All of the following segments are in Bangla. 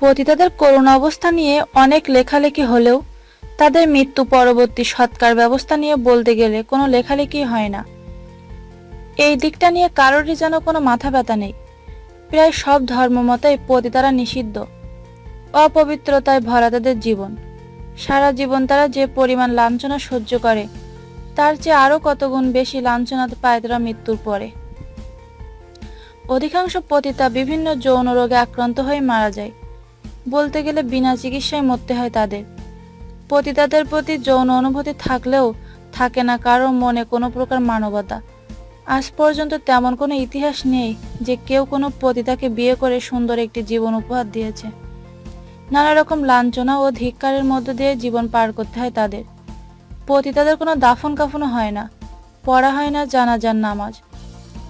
পতিতাদের করুণ অবস্থা নিয়ে অনেক লেখালেখি হলেও তাদের মৃত্যু পরবর্তী সৎকার ব্যবস্থা নিয়ে বলতে গেলে কোনো লেখালেখি হয় না। এই দিকটা নিয়ে কারোরই যেন কোনো মাথা ব্যথা নেই। প্রায় সব ধর্মমতেই পতিতারা নিষিদ্ধ। অপবিত্রতায় ভরা তাদের জীবন। সারা জীবন তারা যে পরিমাণ লাঞ্ছনা সহ্য করে তার চেয়ে আরও কত গুণ বেশি লাঞ্ছনা পায় তারা মৃত্যুর পরে। অধিকাংশ পতিতা বিভিন্ন যৌন রোগে আক্রান্ত হয়ে মারা যায়। বলতে গেলে বিনা চিকিৎসায় মরতে হয় তাদের। পতিতাদের প্রতি যৌন অনুভূতি থাকলেও থাকে না কারও মনে কোনো প্রকার মানবতা। আজ পর্যন্ত তেমন কোনো ইতিহাস নেই যে কেউ কোনো পতিতাকে বিয়ে করে সুন্দর একটি জীবন উপহার দিয়েছে। নানা রকম লাঞ্ছনা ও ধিক্কারের মধ্য দিয়ে জীবন পার করতে হয় তাদের। পতিতাদের কোনো দাফন কাফনও হয় না, পড়া হয় না জানাজার নামাজ।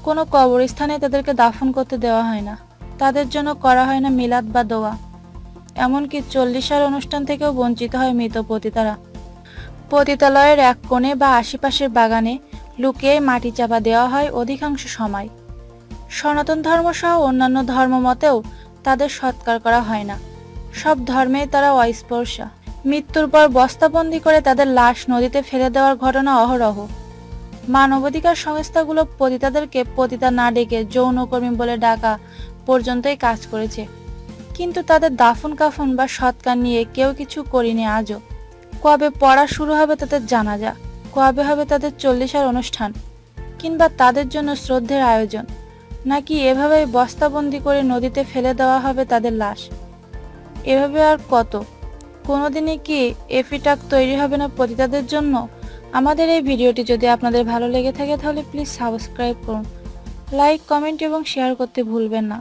কোনো কবরস্থানে তাদেরকে দাফন করতে দেওয়া হয় না, তাদের জন্য করা হয় না মিলাদ বা দোয়া। এমনকি চল্লিশ চল্লিশার অনুষ্ঠান থেকেও বঞ্চিত হয় মৃত পতিতারা। পতিতালয়ের এক কোণে বা আশেপাশের বাগানে লুকিয়ে মাটি চাপা দেওয়া হয় অধিকাংশ সময়। সনাতন ধর্ম সহ অন্যান্য ধর্ম মতেও তাদের সৎকার করা হয় না। সব ধর্মেই তারা অস্পর্শা। মৃত্যুর পর বস্তাবন্দি করে তাদের লাশ নদীতে ফেলে দেওয়ার ঘটনা অহরহ। মানবাধিকার সংস্থাগুলো পতিতাদেরকে পতিতা না ডেকে যৌনকর্মী বলে ডাকা পর্যন্তই কাজ করেছে। কিন্তু তাদের দাফন কাফন বা সৎকার নিয়ে কেউ কিছু করিনি আজও। কবে পড়া শুরু হবে তাদের জানাজা কবে হবে তাদের চল্লিশার অনুষ্ঠান, কিংবা তাদের জন্য শ্রদ্ধের আয়োজন, নাকি এভাবেই বস্তাবন্দি করে নদীতে ফেলে দেওয়া হবে তাদের লাশ? এভাবে আর কত? কোনোদিনই কি এফিটাক তৈরি হবে না পতিতাদের জন্য? আমাদের এই ভিডিওটি যদি আপনাদের ভালো লেগে থাকে তাহলে প্লিজ সাবস্ক্রাইব করুন, লাইক, কমেন্ট এবং শেয়ার করতে ভুলবেন না।